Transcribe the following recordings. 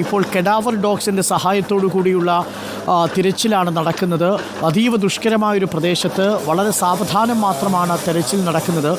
ഇപ്പോൾ കെഡാവർ ഡോഗ്സിന്റെ സഹായത്തോടു കൂടിയുള്ള തിരച്ചിലാണ് നടക്കുന്നത്. അതീവ ദുഷ്കരമായൊരു പ്രദേശത്ത് വളരെ സാവധാനം മാത്രമാണ് തിരച്ചിൽ നടക്കുന്നത്.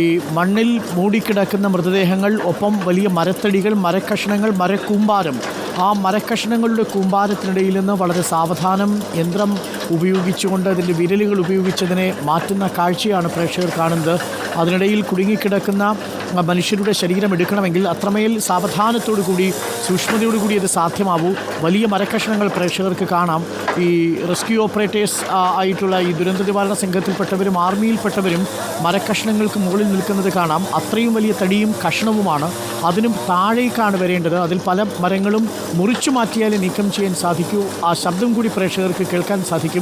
ഈ മണ്ണിൽ മൂടിക്കിടക്കുന്ന മൃതദേഹങ്ങൾ ഒപ്പം വലിയ മരത്തടികൾ മരക്കഷണങ്ങൾ മരക്കൂമ്പാരം. ആ മരക്കഷണങ്ങളുടെ കൂമ്പാരത്തിനിടയിൽ നിന്ന് വളരെ സാവധാനം യന്ത്രം ഉപയോഗിച്ചുകൊണ്ട് അതിന്റെ വിരലുകൾ ഉപയോഗിച്ചതിനെ മാറ്റുന്ന കാഴ്ചയാണ് പ്രേക്ഷകർ കാണുന്നത്. അതിനിടയിൽ കുടുങ്ങിക്കിടക്കുന്ന മനുഷ്യരുടെ ശരീരം എടുക്കണമെങ്കിൽ അത്രമേൽ സാവധാനത്തോടു കൂടി സൂക്ഷ്മതയോടു കൂടി അത് സാധ്യമാവൂ. വലിയ മരക്കഷണങ്ങൾ പ്രേക്ഷകർക്ക് കാണാം. ഈ റെസ്ക്യൂ ഓപ്പറേറ്റേഴ്സ് ആയിട്ടുള്ള ഈ ദുരന്ത നിവാരണ സംഘത്തിൽപ്പെട്ടവരും ആർമിയിൽപ്പെട്ടവരും മരക്കഷണങ്ങൾക്ക് മുകളിൽ നിൽക്കുന്നത് കാണാം. അത്രയും വലിയ തടിയും കഷണവുമാണ്. അതിനും താഴേക്കാണ് വരേണ്ടത്. അതിൽ പല മരങ്ങളും മുറിച്ചു മാറ്റിയാലേ നീക്കം ചെയ്യാൻ സാധിക്കൂ. ആ ശബ്ദം കൂടി പ്രേക്ഷകർക്ക് കേൾക്കാൻ സാധിക്കും.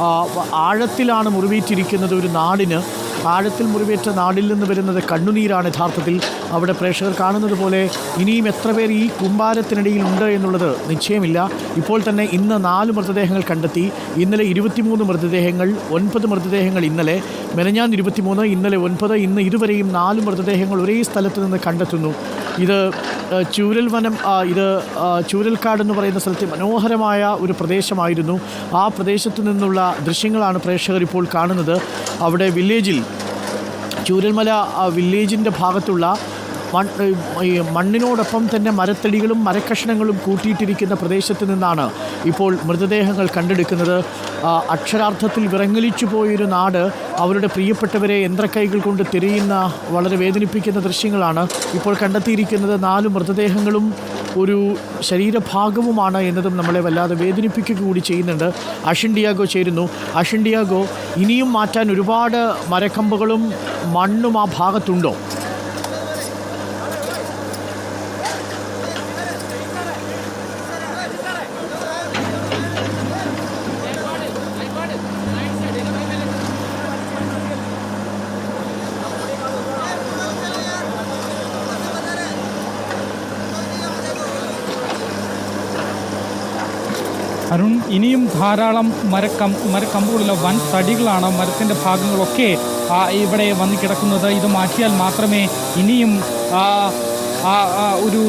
ആ, ആഴത്തിലാണ് മുറിവേറ്റിരിക്കുന്നത് ഒരു നാടിന്. ആഴത്തിൽ മുറിവേറ്റ നാടിൽ നിന്ന് വരുന്നത് കണ്ണുനീരാണ് യഥാർത്ഥത്തിൽ. അവിടെ പ്രേക്ഷകർ കാണുന്നത് പോലെ ഇനിയും എത്ര പേർ ഈ കുമ്പാരത്തിനിടയിൽ ഉണ്ട് എന്നുള്ളത് നിശ്ചയമില്ല. ഇപ്പോൾ തന്നെ ഇന്ന് നാല് മൃതദേഹങ്ങൾ കണ്ടെത്തി. ഇന്നലെ ഇരുപത്തിമൂന്ന് മൃതദേഹങ്ങൾ ഒൻപത് മൃതദേഹങ്ങൾ ഇന്നലെ. മെനഞ്ഞാൻ ഇരുപത്തിമൂന്ന് ഇന്നലെ ഒൻപത് ഇന്ന് ഇതുവരെയും നാല് മൃതദേഹങ്ങൾ ഒരേ സ്ഥലത്ത് നിന്ന് കണ്ടെത്തുന്നു. ഇത് ചൂരൽ വനം ഇത് ചൂരൽക്കാട് എന്ന് പറയുന്ന സ്ഥലത്തെ മനോഹരമായ ഒരു പ്രദേശമായിരുന്നു. ആ പ്രദേശത്തു നിന്നുള്ള ദൃശ്യങ്ങളാണ് പ്രേക്ഷകർ ഇപ്പോൾ കാണുന്നത്. അവിടെ വില്ലേജിൽ ചൂരൽമല വില്ലേജിന്റെ ഭാഗത്തുള്ള ഈ മണ്ണിനോടൊപ്പം തന്നെ മരത്തടികളും മരക്കഷ്ണങ്ങളും കൂട്ടിയിട്ടിരിക്കുന്ന പ്രദേശത്ത് നിന്നാണ് ഇപ്പോൾ മൃതദേഹങ്ങൾ കണ്ടെടുക്കുന്നത്. അക്ഷരാർത്ഥത്തിൽ വിറങ്ങലിച്ചു പോയൊരു നാട് അവരുടെ പ്രിയപ്പെട്ടവരെ യന്ത്രക്കൈകൾ കൊണ്ട് തിരയുന്ന വളരെ വേദനിപ്പിക്കുന്ന ദൃശ്യങ്ങളാണ് ഇപ്പോൾ കണ്ടെത്തിയിരിക്കുന്നത്. നാല് മൃതദേഹങ്ങളും ഒരു ശരീരഭാഗവുമാണ് എന്നതും നമ്മളെ വല്ലാതെ വേദനിപ്പിക്കുക കൂടി ചെയ്യുന്നുണ്ട്. അഷിൻഡിയാഗോ ചേരുന്നു. അഷിൻഡിയാഗോ ഇനിയും മാറ്റാൻ ഒരുപാട് മരക്കമ്പുകളും മണ്ണും ആ ഭാഗത്തുണ്ടോ? അരുൺ ഇനിയും ധാരാളം മരക്കം മരക്കമ്പുകളുള്ള വൻ തടികളാണ് മരത്തിന്റെ ഭാഗങ്ങളൊക്കെ ഇവിടെ വന്ന് കിടക്കുന്നത്. ഇത് മാറ്റിയാൽ മാത്രമേ ഇനിയും ആ, ഒരു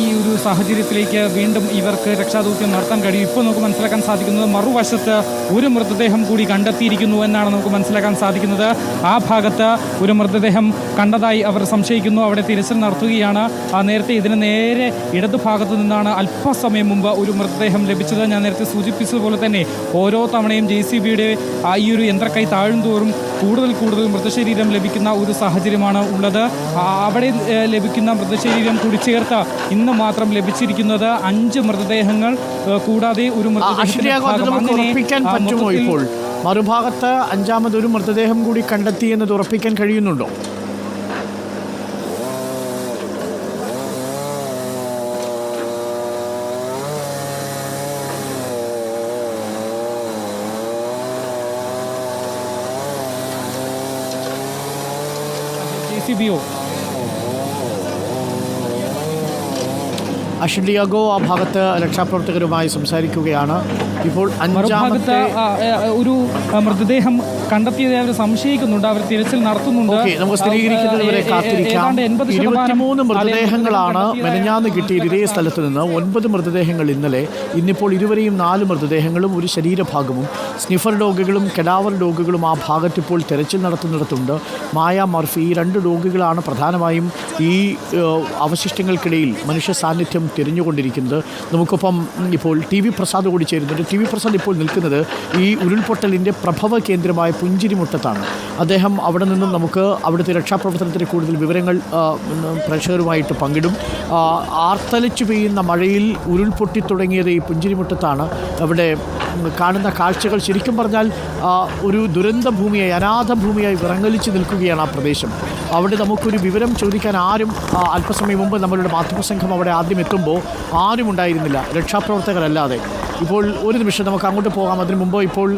ഈ ഒരു സാഹചര്യത്തിലേക്ക് വീണ്ടും ഇവർക്ക് രക്ഷാദൗത്യം നടത്താൻ കഴിയും. ഇപ്പോൾ നമുക്ക് മനസ്സിലാക്കാൻ സാധിക്കുന്നത് മറുവശത്ത് ഒരു മൃതദേഹം കൂടി കണ്ടെത്തിയിരിക്കുന്നു എന്നാണ് നമുക്ക് മനസ്സിലാക്കാൻ സാധിക്കുന്നത്. ആ ഭാഗത്ത് ഒരു മൃതദേഹം കണ്ടതായി അവർ സംശയിക്കുന്നു. അവിടെ തിരച്ചിൽ നടത്തുകയാണ്. നേരത്തെ ഇതിന് നേരെ ഇടതു ഭാഗത്തു നിന്നാണ് അല്പസമയം മുമ്പ് ഒരു മൃതദേഹം ലഭിച്ചത്. ഞാൻ നേരത്തെ സൂചിപ്പിച്ചതുപോലെ തന്നെ ഓരോ തവണയും ജെ സി ബിയുടെ ഈ ഒരു യന്ത്രക്കൈ താഴുന്തോറും കൂടുതൽ കൂടുതൽ മൃതശരീരം ലഭിക്കുന്ന ഒരു സാഹചര്യമാണ് ഉള്ളത്. അവിടെ ലഭിക്കുന്ന മൃതശരീരം കുടിച്ചേർത്ത ചേർത്ത് ഇന്ന് മാത്രം ലഭിച്ചിരിക്കുന്നത് അഞ്ച് മൃതദേഹങ്ങൾ കൂടാതെ ഒരു മറുഭാഗത്ത് അഞ്ചാമത് മറുഭാഗത്ത് അഞ്ചാമതൊരു മൃതദേഹം കൂടി കണ്ടെത്തി എന്നത് ഉറപ്പിക്കാൻ കഴിയുന്നുണ്ടോ? സി ബി ഡിയാഗോ ആ ഭാഗത്ത് രക്ഷാപ്രവർത്തകരുമായി സംസാരിക്കുകയാണ്. ഇപ്പോൾ അഞ്ചാമത്തെ ഒരു മൃതദേഹം കണ്ടെത്തിയതായി അവർ സംശയിക്കുന്നുണ്ട്. അവർ തിരച്ചിൽ നടത്തുന്നുണ്ട്. നമുക്ക് സ്ഥിരീകരിക്കുന്നത് വരെ ആ, ഏ, ഏ, കാത്തിരിക്കാം. ഏതാണ്ട് 80% ഇരുപത്തിമൂന്ന് മൃതദേഹങ്ങളാണ് മെനഞ്ഞാന്ന് കിട്ടിയത് ഇതേ സ്ഥലത്ത് നിന്ന്. ഒൻപത് മൃതദേഹങ്ങൾ ഇന്നലെ ഇന്നിപ്പോൾ ഇരുവരെയും നാല് മൃതദേഹങ്ങളും ഒരു ശരീരഭാഗവും സ്നിഫർ ഡോഗുകളും കെഡാവർ ഡോഗുകളും ആ ഭാഗത്ത് ഇപ്പോൾ തെരച്ചിൽ നടത്തുന്നിടത്തുണ്ട്. മായ മർഫി ഈ രണ്ട് ഡോഗുകളാണ് പ്രധാനമായും ഈ അവശിഷ്ടങ്ങൾക്കിടയിൽ മനുഷ്യ സാന്നിധ്യം തിരിഞ്ഞുകൊണ്ടിരിക്കുന്നത്. നമുക്കൊപ്പം ഇപ്പോൾ ടി വി പ്രസാദ് കൂടി ചേരുന്നുണ്ട്. ടി വി പ്രസാദ് ഇപ്പോൾ നിൽക്കുന്നത് ഈ ഉരുൾപൊട്ടലിന്റെ പ്രഭവ കേന്ദ്രമായ പുഞ്ചിരിമുട്ടത്താണ് അദ്ദേഹം അവിടെ നിന്നും നമുക്ക് അവിടുത്തെ രക്ഷാപ്രവർത്തനത്തിന് കൂടുതൽ വിവരങ്ങൾ പ്രേക്ഷകരുമായിട്ട് പങ്കിടും. ആർത്തലച്ചു പെയ്യുന്ന മഴയിൽ ഉരുൾപൊട്ടി തുടങ്ങിയത് ഈ പുഞ്ചിരിമുട്ടത്താണ് അവിടെ കാണുന്ന കാഴ്ചകൾ ശരിക്കും പറഞ്ഞാൽ ഒരു ദുരന്ത ഭൂമിയായി അനാഥ ഭൂമിയായി വിറങ്ങലിച്ച് നിൽക്കുകയാണ് ആ പ്രദേശം. അവിടെ നമുക്കൊരു വിവരം ചോദിക്കാൻ ആരും അല്പസമയം മുമ്പ് നമ്മളുടെ മാധ്യമസംഘം അവിടെ ആദ്യം എത്തുമ്പോൾ ആരും ഉണ്ടായിരുന്നില്ല. രക്ഷാപ്രവർത്തകരല്ലാതെ. ഇപ്പോൾ ഒരു നിമിഷം നമുക്ക് അങ്ങോട്ട് പോകാം. അതിനു മുമ്പ് ഇപ്പോൾ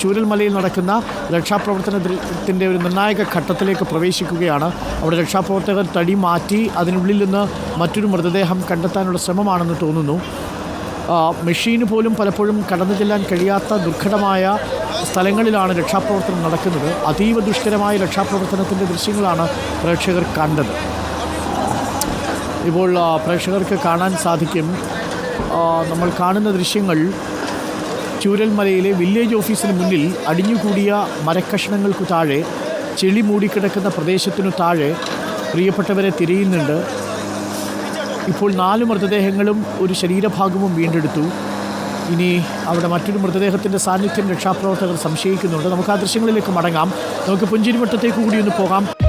ചൂരൽമലയിൽ നടക്കുന്ന രക്ഷാപ്രവർത്തനത്തിന്റെ ഒരു നിർണായക ഘട്ടത്തിലേക്ക് പ്രവേശിക്കുകയാണ്. അവിടെ രക്ഷാപ്രവർത്തകർ തടി മാറ്റി അതിനുള്ളിൽ നിന്ന് മറ്റൊരു മൃതദേഹം കണ്ടെത്താനുള്ള ശ്രമമാണെന്ന് തോന്നുന്നു. മെഷീന് പോലും പലപ്പോഴും കടന്നു ചെല്ലാൻ കഴിയാത്ത ദുർഘടമായ സ്ഥലങ്ങളിലാണ് രക്ഷാപ്രവർത്തനം നടക്കുന്നത്. അതീവ ദുഷ്കരമായ രക്ഷാപ്രവർത്തനത്തിന്റെ ദൃശ്യങ്ങളാണ് പ്രേക്ഷകർ കണ്ടത്. ഇപ്പോൾ പ്രേക്ഷകർക്ക് കാണാൻ സാധിക്കും. നമ്മൾ കാണുന്ന ദൃശ്യങ്ങൾ ചൂരൽമലയിലെ വില്ലേജ് ഓഫീസിന് മുന്നിൽ അടിഞ്ഞുകൂടിയ മരക്കഷ്ണങ്ങൾക്കു താഴെ ചെളി മൂടിക്കിടക്കുന്ന പ്രദേശത്തിനു താഴെ പ്രിയപ്പെട്ടവരെ തിരയുന്നുണ്ട്. ഇപ്പോൾ നാല് മൃതദേഹങ്ങളും ഒരു ശരീരഭാഗവും വീണ്ടെടുത്തു. ഇനി അവിടെ മറ്റൊരു മൃതദേഹത്തിന്റെ സാന്നിധ്യം രക്ഷാപ്രവർത്തകർ സംശയിക്കുന്നുണ്ട്. നമുക്ക് ആ ദൃശ്യങ്ങളിലേക്ക് മടങ്ങാം. നമുക്ക് പുഞ്ചിരിവട്ടത്തേക്ക് കൂടി ഒന്ന് പോകാം.